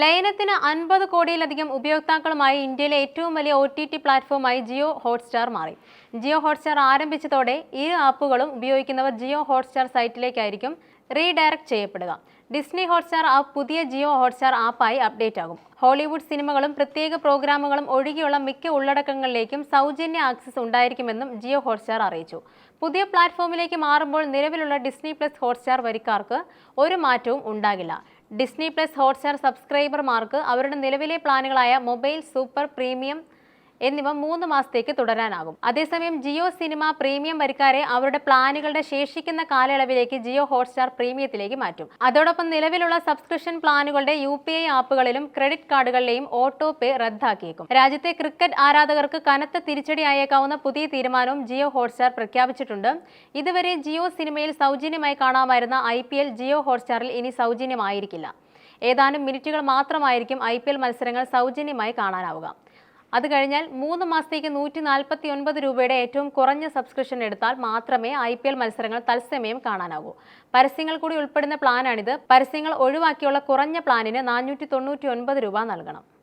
ലയനത്തിന് അൻപത് കോടിയിലധികം ഉപയോക്താക്കളുമായി ഇന്ത്യയിലെ ഏറ്റവും വലിയ ഒ ടി ടി പ്ലാറ്റ്ഫോമായി ജിയോ ഹോട്ട്സ്റ്റാർ മാറി. ജിയോ ഹോട്ട്സ്റ്റാർ ആരംഭിച്ചതോടെ ഈ ആപ്പുകളും ഉപയോഗിക്കുന്നവർ ജിയോ ഹോട്ട്സ്റ്റാർ സൈറ്റിലേക്കായിരിക്കും റീഡയറക്ട് ചെയ്യപ്പെടുക. ഡിസ്നി ഹോട്ട്സ്റ്റാർ ആപ്പ് പുതിയ ജിയോ ഹോട്ട്സ്റ്റാർ ആപ്പായി അപ്ഡേറ്റ് ആകും ഹോളിവുഡ് സിനിമകളും പ്രത്യേക പ്രോഗ്രാമുകളും ഒഴികെയുള്ള മിക്ക ഉള്ളടക്കങ്ങളിലേക്കും സൗജന്യ ആക്സസ് ഉണ്ടായിരിക്കുമെന്നും ജിയോ ഹോട്ട്സ്റ്റാർ അറിയിച്ചു. പുതിയ പ്ലാറ്റ്ഫോമിലേക്ക് മാറുമ്പോൾ നിലവിലുള്ള ഡിസ്നി പ്ലസ് ഹോട്ട്സ്റ്റാർ വരിക്കാർക്ക് ഒരു മാറ്റവും ഉണ്ടാകില്ല. ഡിസ്നി പ്ലസ് ഹോട്ട്സ്റ്റാർ സബ്സ്ക്രൈബർമാർക്ക് അവരുടെ നിലവിലെ പ്ലാനുകളായ മൊബൈൽ സൂപ്പർ പ്രീമിയം എന്നിവ മൂന്ന് മാസത്തേക്ക് തുടരാനാകും. അതേസമയം ജിയോ സിനിമ പ്രീമിയം വരിക്കാരെ അവരുടെ പ്ലാനുകളുടെ ശേഷിക്കുന്ന കാലയളവിലേക്ക് ജിയോ ഹോട്ട്സ്റ്റാർ പ്രീമിയത്തിലേക്ക് മാറ്റും. അതോടൊപ്പം നിലവിലുള്ള സബ്സ്ക്രിപ്ഷൻ പ്ലാനുകളുടെ യു പി ഐ ആപ്പുകളിലും ക്രെഡിറ്റ് കാർഡുകളിലെയും ഓട്ടോ പേ റദ്ദാക്കിയേക്കും. രാജ്യത്തെ ക്രിക്കറ്റ് ആരാധകർക്ക് കനത്ത തിരിച്ചടിയായേക്കാവുന്ന പുതിയ തീരുമാനവും ജിയോ ഹോട്ട്സ്റ്റാർ പ്രഖ്യാപിച്ചിട്ടുണ്ട്. ഇതുവരെ ജിയോ സിനിമയിൽ സൗജന്യമായി കാണാമായിരുന്ന ഐ പി എൽ ജിയോ ഹോട്ട്സ്റ്റാറിൽ ഇനി സൗജന്യമായിരിക്കില്ല. ഏതാനും മിനിറ്റുകൾ മാത്രമായിരിക്കും ഐ മത്സരങ്ങൾ സൗജന്യമായി കാണാനാവുക. അത് കഴിഞ്ഞാൽ മൂന്ന് മാസത്തേക്ക് നൂറ്റി നാൽപ്പത്തി ഒൻപത് രൂപയുടെ ഏറ്റവും കുറഞ്ഞ സബ്സ്ക്രിപ്ഷൻ എടുത്താൽ മാത്രമേ ഐ പി എൽ മത്സരങ്ങൾ തത്സമയം കാണാനാകൂ. പരസ്യങ്ങൾ കൂടി ഉൾപ്പെടുന്ന പ്ലാനാണിത് പരസ്യങ്ങൾ ഒഴിവാക്കിയുള്ള കുറഞ്ഞ പ്ലാനിന് നാനൂറ്റി തൊണ്ണൂറ്റി ഒൻപത് രൂപ നൽകണം.